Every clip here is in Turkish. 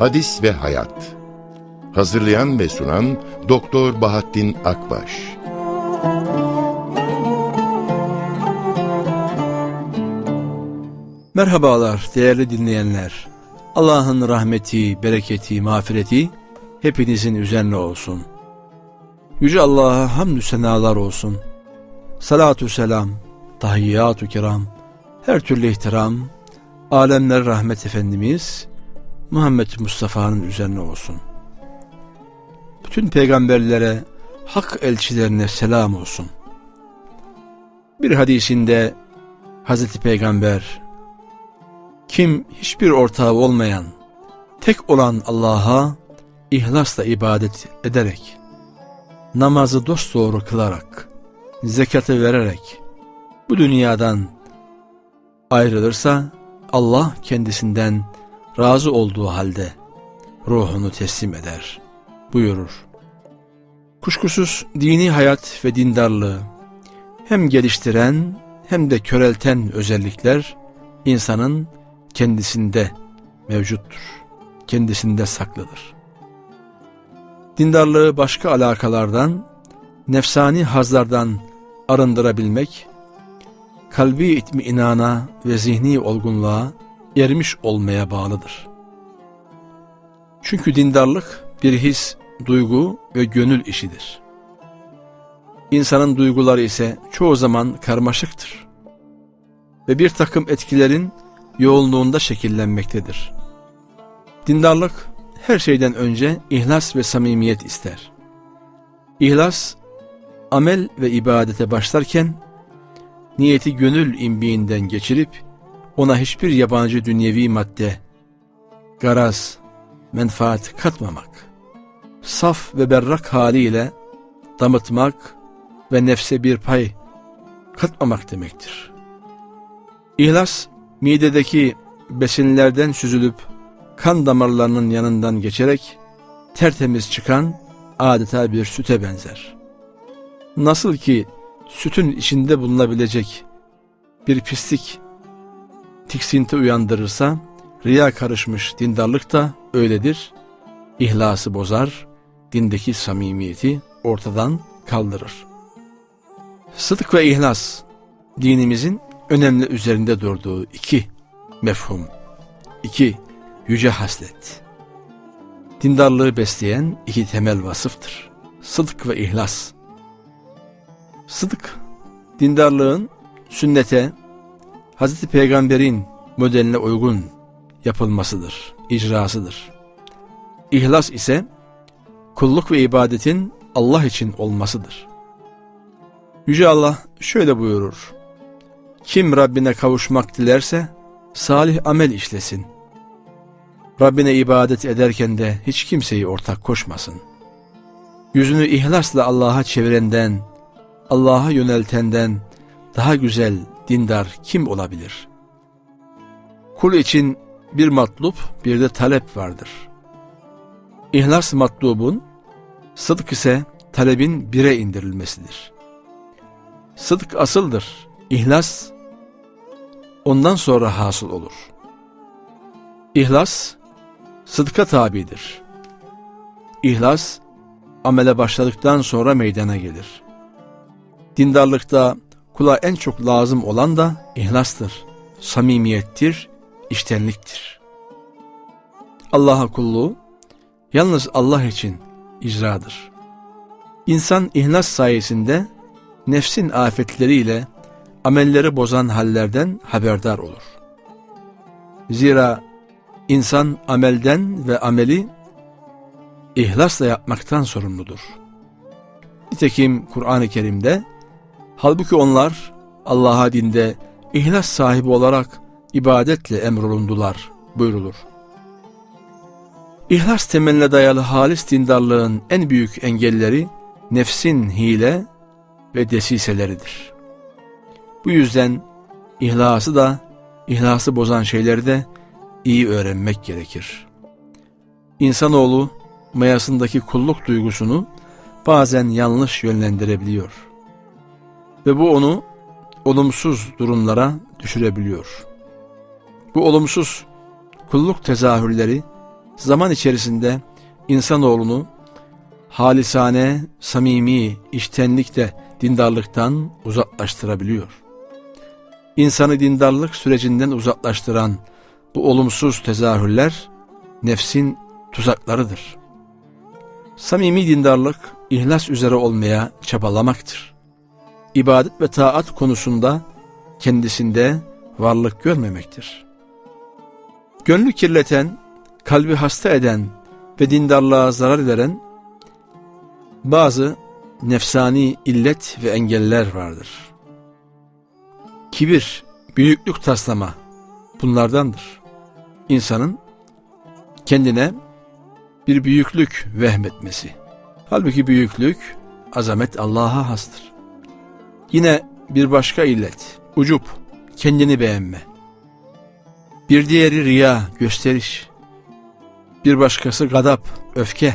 Hadis ve Hayat Hazırlayan ve sunan Doktor Bahattin Akbaş Merhabalar değerli dinleyenler. Allah'ın rahmeti, bereketi, mağfireti hepinizin üzerine olsun. Yüce Allah'a hamdü senalar olsun. Salatü selam, tahiyyatü kiram, her türlü ihtiram, alemler rahmet Efendimiz Muhammed Mustafa'nın üzerine olsun. Bütün peygamberlere, hak elçilerine selam olsun. Bir hadisinde Hazreti Peygamber kim hiçbir ortağı olmayan, tek olan Allah'a ihlasla ibadet ederek, namazı dosdoğru kılarak, zekatı vererek bu dünyadan ayrılırsa Allah kendisinden razı olduğu halde ruhunu teslim eder buyurur. Kuşkusuz dini hayat ve dindarlığı hem geliştiren hem de körelten özellikler insanın kendisinde mevcuttur. Kendisinde saklıdır. Dindarlığı başka alakalardan, nefsani hazlardan arındırabilmek, kalbi itminana ve zihni olgunluğa ermiş olmaya bağlıdır. Çünkü dindarlık bir his, duygu ve gönül işidir. İnsanın duyguları ise çoğu zaman karmaşıktır ve bir takım etkilerin yoğunluğunda şekillenmektedir. Dindarlık her şeyden önce ihlas ve samimiyet ister. İhlas, amel ve ibadete başlarken niyeti gönül imbiğinden geçirip ona hiçbir yabancı dünyevi madde, garaz, menfaat katmamak, saf ve berrak haliyle damıtmak ve nefse bir pay katmamak demektir. İhlas, midedeki besinlerden süzülüp kan damarlarının yanından geçerek tertemiz çıkan adeta bir süte benzer. Nasıl ki sütün içinde bulunabilecek bir pislik tiksinti uyandırırsa, riya karışmış dindarlık da öyledir. İhlası bozar, dindeki samimiyeti ortadan kaldırır. Sıdk ve ihlas, dinimizin önemli üzerinde durduğu iki mefhum, iki yüce haslet. Dindarlığı besleyen iki temel vasıftır. Sıdk ve ihlas. Sıdk, dindarlığın sünnete, Hazreti Peygamber'in modeline uygun yapılmasıdır, icrasıdır. İhlas ise kulluk ve ibadetin Allah için olmasıdır. Yüce Allah şöyle buyurur. Kim Rabbine kavuşmak dilerse salih amel işlesin. Rabbine ibadet ederken de hiç kimseyi ortak koşmasın. Yüzünü ihlasla Allah'a çevirenden, Allah'a yöneltenden daha güzel dindar kim olabilir? Kul için bir matlup bir de talep vardır. İhlas matlubun, sıdk ise talebin bire indirilmesidir. Sıdk asıldır, İhlas ondan sonra hasıl olur. İhlas sıdka tabidir. İhlas amele başladıktan sonra meydana gelir. Dindarlıkta kula en çok lazım olan da ihlastır, samimiyettir, iştenliktir. Allah'a kulluğu yalnız Allah için icradır. İnsan ihlas sayesinde nefsin afetleriyle amelleri bozan hallerden haberdar olur. Zira insan amelden ve ameli ihlasla yapmaktan sorumludur. Nitekim Kur'an-ı Kerim'de halbuki onlar Allah'a dinde ihlas sahibi olarak ibadetle emrolundular buyrulur. İhlas temeline dayalı halis dindarlığın en büyük engelleri nefsin hile ve desiseleridir. Bu yüzden ihlası da, ihlası bozan şeyleri de iyi öğrenmek gerekir. İnsanoğlu mayasındaki kulluk duygusunu bazen yanlış yönlendirebiliyor. Ve bu onu olumsuz durumlara düşürebiliyor. Bu olumsuz kulluk tezahürleri zaman içerisinde insanoğlunu halisane, samimi, iştenlikle dindarlıktan uzaklaştırabiliyor. İnsanı dindarlık sürecinden uzaklaştıran bu olumsuz tezahürler nefsin tuzaklarıdır. Samimi dindarlık, ihlas üzere olmaya çabalamaktır. İbadet ve taat konusunda kendisinde varlık görmemektir. Gönlü kirleten, kalbi hasta eden ve dindarlığa zarar veren bazı nefsani illet ve engeller vardır. Kibir, büyüklük taslama bunlardandır. İnsanın kendine bir büyüklük vehmetmesi. Halbuki büyüklük, azamet Allah'a hastır. Yine bir başka illet, ucup, kendini beğenme. Bir diğeri riya, gösteriş. Bir başkası gadap, öfke.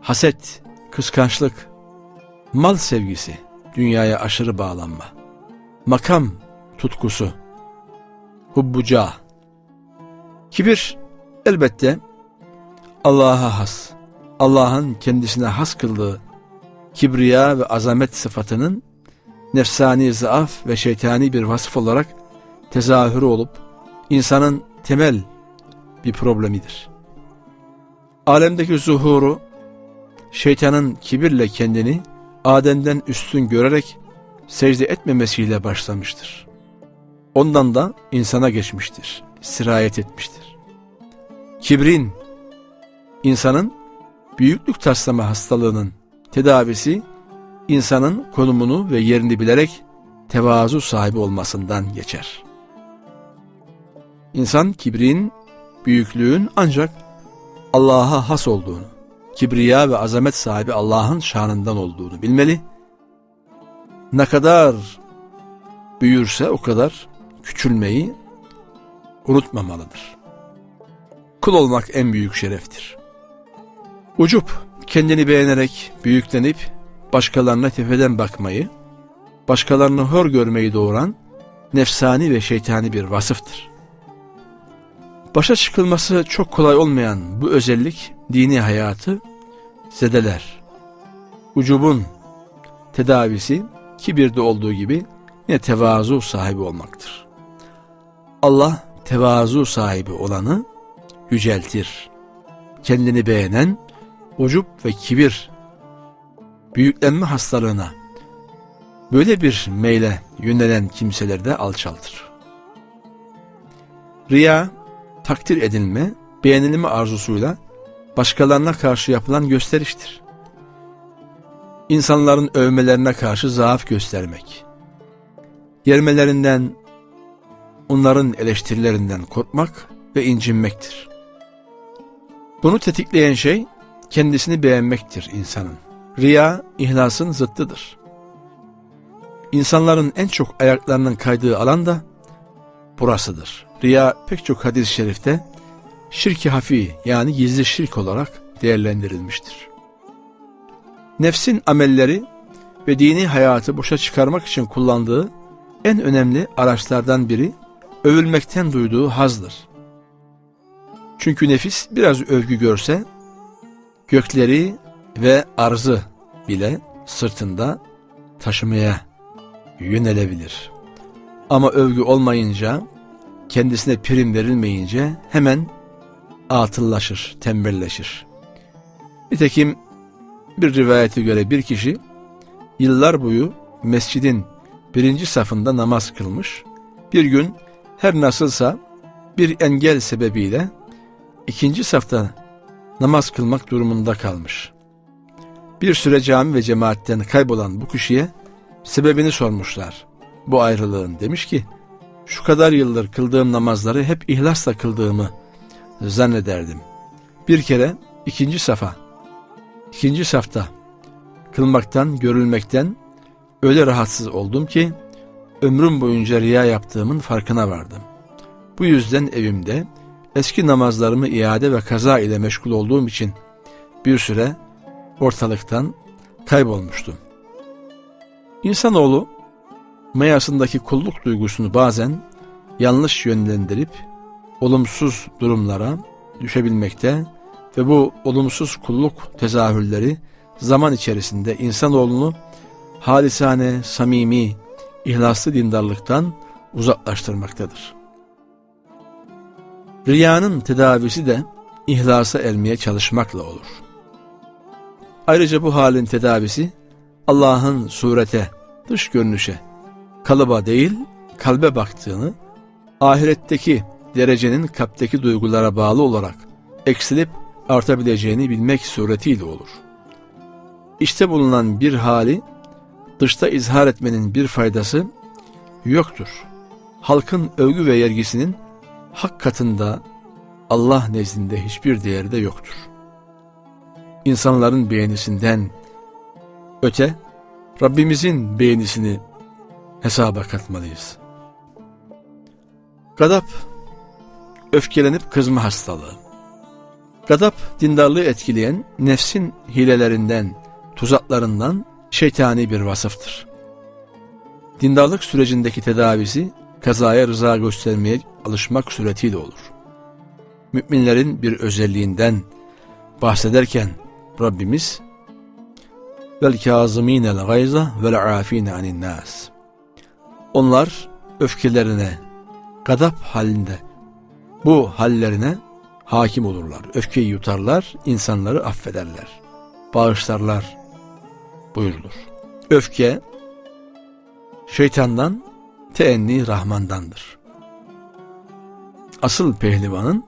Haset, kıskançlık. Mal sevgisi, dünyaya aşırı bağlanma. Makam tutkusu. Hubbuca. Kibir elbette Allah'a has. Allah'ın kendisine has kıldığı kibriya ve azamet sıfatının nefsani zaaf ve şeytani bir vasıf olarak tezahürü olup insanın temel bir problemidir. Alemdeki zuhuru şeytanın kibirle kendini Adem'den üstün görerek secde etmemesiyle başlamıştır. Ondan da insana geçmiştir, sirayet etmiştir. Kibrin, insanın büyüklük taslama hastalığının tedavisi, insanın konumunu ve yerini bilerek tevazu sahibi olmasından geçer. İnsan kibrin, büyüklüğün ancak Allah'a has olduğunu, kibriya ve azamet sahibi Allah'ın şanından olduğunu bilmeli. Ne kadar büyürse o kadar küçülmeyi unutmamalıdır. Kul olmak en büyük şereftir. Ucup, kendini beğenerek büyüklenip başkalarına tepeden bakmayı, başkalarını hor görmeyi doğuran nefsani ve şeytani bir vasıftır. Başa çıkılması çok kolay olmayan bu özellik dini hayatı zedeler. Ucubun tedavisi kibirde olduğu gibi yine tevazu sahibi olmaktır. Allah tevazu sahibi olanı yüceltir. Kendini beğenen ucup ve kibir büyüklenme hastalığına böyle bir meyle yönelen kimseleri de alçaltır. Riya, takdir edilme, beğenilme arzusuyla başkalarına karşı yapılan gösteriştir. İnsanların övmelerine karşı zaaf göstermek, yermelerinden, onların eleştirilerinden korkmak ve incinmektir. Bunu tetikleyen şey kendisini beğenmektir insanın. Riya, ihlasın zıttıdır. İnsanların en çok ayaklarının kaydığı alan da burasıdır. Riya pek çok hadis-i şerifte şirki hafi yani gizli şirk olarak değerlendirilmiştir. Nefsin amelleri ve dini hayatı boşa çıkarmak için kullandığı en önemli araçlardan biri övülmekten duyduğu hazdır. Çünkü nefis biraz övgü görse gökleri ve arzı bile sırtında taşımaya yönelebilir. Ama övgü olmayınca, kendisine prim verilmeyince hemen atıllaşır, tembelleşir. Nitekim bir rivayete göre bir kişi yıllar boyu mescidin birinci safında namaz kılmış, bir gün her nasılsa bir engel sebebiyle ikinci safta namaz kılmak durumunda kalmış. Bir süre cami ve cemaatten kaybolan bu kişiye sebebini sormuşlar. Bu ayrılığın demiş ki, şu kadar yıldır kıldığım namazları hep ihlasla kıldığımı zannederdim. Bir kere ikinci safa, ikinci safta kılmaktan, görülmekten öyle rahatsız oldum ki ömrüm boyunca riya yaptığımın farkına vardım. Bu yüzden evimde eski namazlarımı iade ve kaza ile meşgul olduğum için bir süre ortalıktan kaybolmuştum. İnsanoğlu mayasındaki kulluk duygusunu bazen yanlış yönlendirip olumsuz durumlara düşebilmekte ve bu olumsuz kulluk tezahürleri zaman içerisinde insanoğlunu halisane, samimi, ihlaslı dindarlıktan uzaklaştırmaktadır. Riyanın tedavisi de ihlasa ermeye çalışmakla olur. Ayrıca bu halin tedavisi Allah'ın surete, dış görünüşe, kalıba değil kalbe baktığını, ahiretteki derecenin kalpteki duygulara bağlı olarak eksilip artabileceğini bilmek suretiyle olur. İşte bulunan bir hali dışta izhar etmenin bir faydası yoktur. Halkın övgü ve yergisinin hak katında Allah nezdinde hiçbir değeri de yoktur. İnsanların beğenisinden öte Rabbimizin beğenisini hesaba katmalıyız. Gadap, öfkelenip kızma hastalığı. Gadap, dindarlığı etkileyen nefsin hilelerinden, tuzaklarından şeytani bir vasıftır. Dindarlık sürecindeki tedavisi, kazaya rıza göstermeye alışmak suretiyle olur. Müminlerin bir özelliğinden bahsederken Rabbimiz vel kâzimînel gayza vel afîne anin nas. Onlar öfkelerine, gadap halinde bu hallerine hakim olurlar. Öfkeyi yutarlar, insanları affederler. Bağışlarlar buyurulur. Öfke şeytandan, teenni Rahman'dandır. Asıl pehlivanın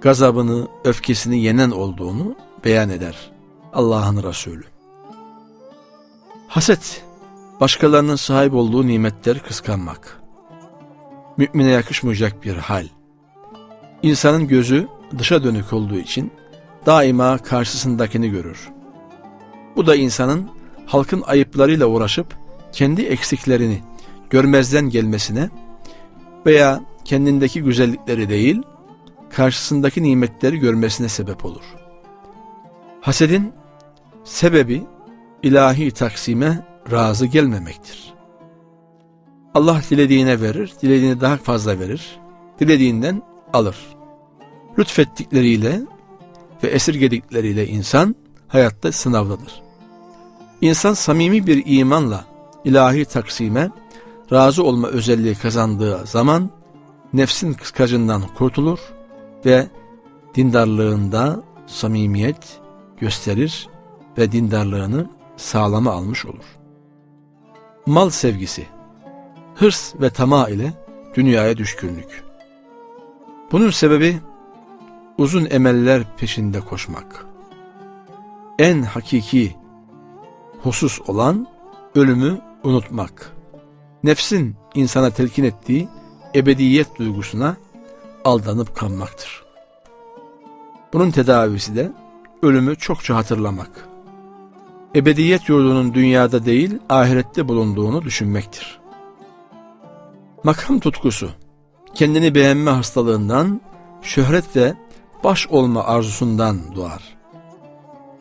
gazabını, öfkesini yenen olduğunu beyan eder Allah'ın Resulü. Haset, başkalarının sahip olduğu nimetleri kıskanmak. Mümine yakışmayacak bir hal. İnsanın gözü dışa dönük olduğu için daima karşısındakini görür. Bu da insanın halkın ayıplarıyla uğraşıp kendi eksiklerini görmezden gelmesine veya kendindeki güzellikleri değil, karşısındaki nimetleri görmesine sebep olur. Hasedin sebebi ilahi taksime razı gelmemektir. Allah dilediğine verir, dilediğine daha fazla verir, dilediğinden alır. Lütfettikleriyle ve esirgedikleriyle insan hayatta sınavdadır. İnsan samimi bir imanla ilahi taksime razı olma özelliği kazandığı zaman nefsin kıskacından kurtulur ve dindarlığında samimiyet gösterir ve dindarlığını sağlama almış olur. Mal sevgisi, hırs ve tamah ile dünyaya düşkünlük. Bunun sebebi uzun emeller peşinde koşmak. En hakiki husus olan ölümü unutmak. Nefsin insana telkin ettiği ebediyet duygusuna aldanıp kanmaktır. Bunun tedavisi de ölümü çokça hatırlamak. Ebediyet yurdunun dünyada değil ahirette bulunduğunu düşünmektir. Makam tutkusu, kendini beğenme hastalığından, şöhret ve baş olma arzusundan doğar.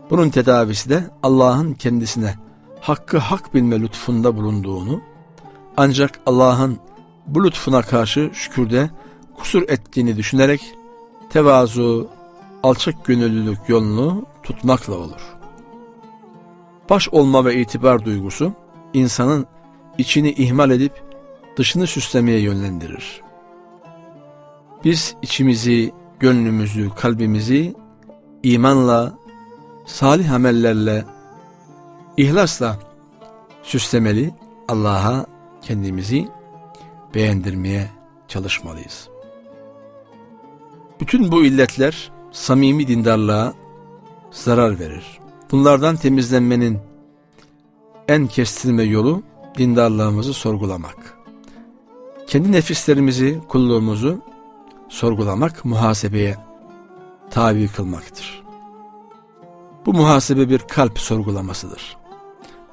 Bunun tedavisi de Allah'ın kendisine hakkı hak bilme lütfunda bulunduğunu, ancak Allah'ın bu lütfuna karşı şükürde kusur ettiğini düşünerek tevazu, alçak gönüllülük yolunu tutmakla olur. Baş olma ve itibar duygusu insanın içini ihmal edip dışını süslemeye yönlendirir. Biz içimizi, gönlümüzü, kalbimizi imanla, salih amellerle, ihlasla süslemeli, Allah'a kendimizi beğendirmeye çalışmalıyız. Bütün bu illetler samimi dindarlığa zarar verir. Bunlardan temizlenmenin en kestirme yolu dindarlığımızı sorgulamak. Kendi nefislerimizi, kulluğumuzu sorgulamak, muhasebeye tabi kılmaktır. Bu muhasebe bir kalp sorgulamasıdır.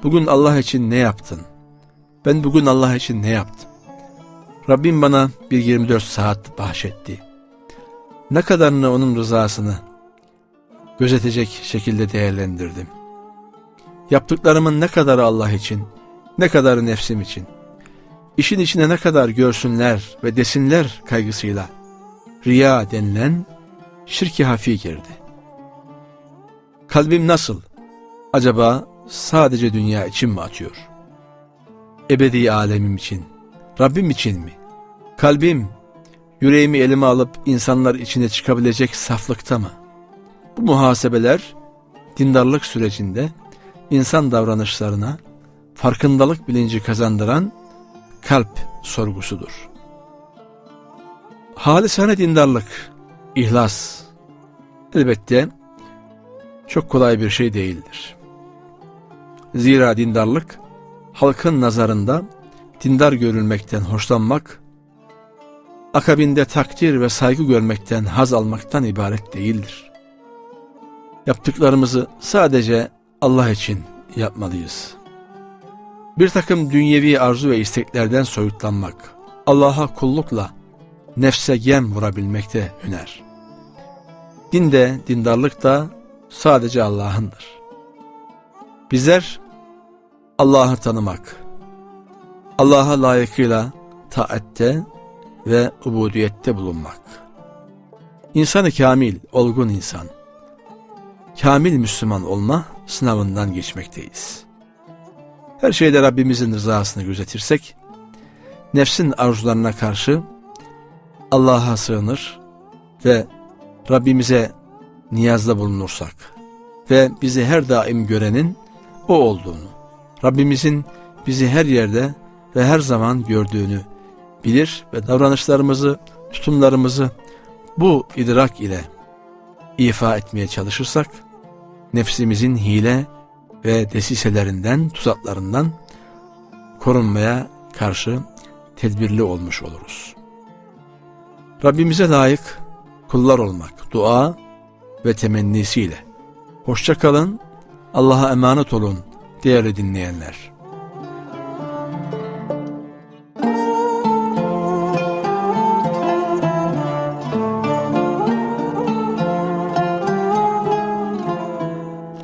Bugün Allah için ne yaptın? Ben bugün Allah için ne yaptım? Rabbim bana bir 24 saat bahşetti. Ne kadarını onun rızasını gözetecek şekilde değerlendirdim. Yaptıklarımın ne kadarı Allah için, ne kadarı nefsim için, işin içine ne kadar görsünler ve desinler kaygısıyla riya denilen şirki hafi girdi. Kalbim nasıl? Acaba sadece dünya için mi atıyor? Ebedi alemim için, Rabbim için mi? Kalbim, yüreğimi elime alıp insanlar içine çıkabilecek saflıkta mı? Bu muhasebeler dindarlık sürecinde insan davranışlarına farkındalık bilinci kazandıran kalp sorgusudur. Halisane dindarlık, ihlas elbette çok kolay bir şey değildir. Zira dindarlık halkın nazarında dindar görülmekten hoşlanmak, akabinde takdir ve saygı görmekten haz almaktan ibaret değildir. Yaptıklarımızı sadece Allah için yapmalıyız. Bir takım dünyevi arzu ve isteklerden soyutlanmak, Allah'a kullukla nefse yem vurabilmekte hüner. Din de, dindarlık da sadece Allah'ındır. Bizler Allah'ı tanımak, Allah'a layıkıyla taatte ve ubudiyette bulunmak. İnsanı kamil, olgun insan, kamil Müslüman olma sınavından geçmekteyiz. Her şeyde Rabbimizin rızasını gözetirsek, nefsin arzularına karşı Allah'a sığınır ve Rabbimize niyazda bulunursak ve bizi her daim görenin o olduğunu, Rabbimizin bizi her yerde ve her zaman gördüğünü bilir ve davranışlarımızı, tutumlarımızı bu idrak ile ifa etmeye çalışırsak, nefsimizin hile ve desiselerinden, tuzaklarından korunmaya karşı tedbirli olmuş oluruz. Rabbimize layık kullar olmak, dua ve temennisiyle. Hoşça kalın, Allah'a emanet olun değerli dinleyenler.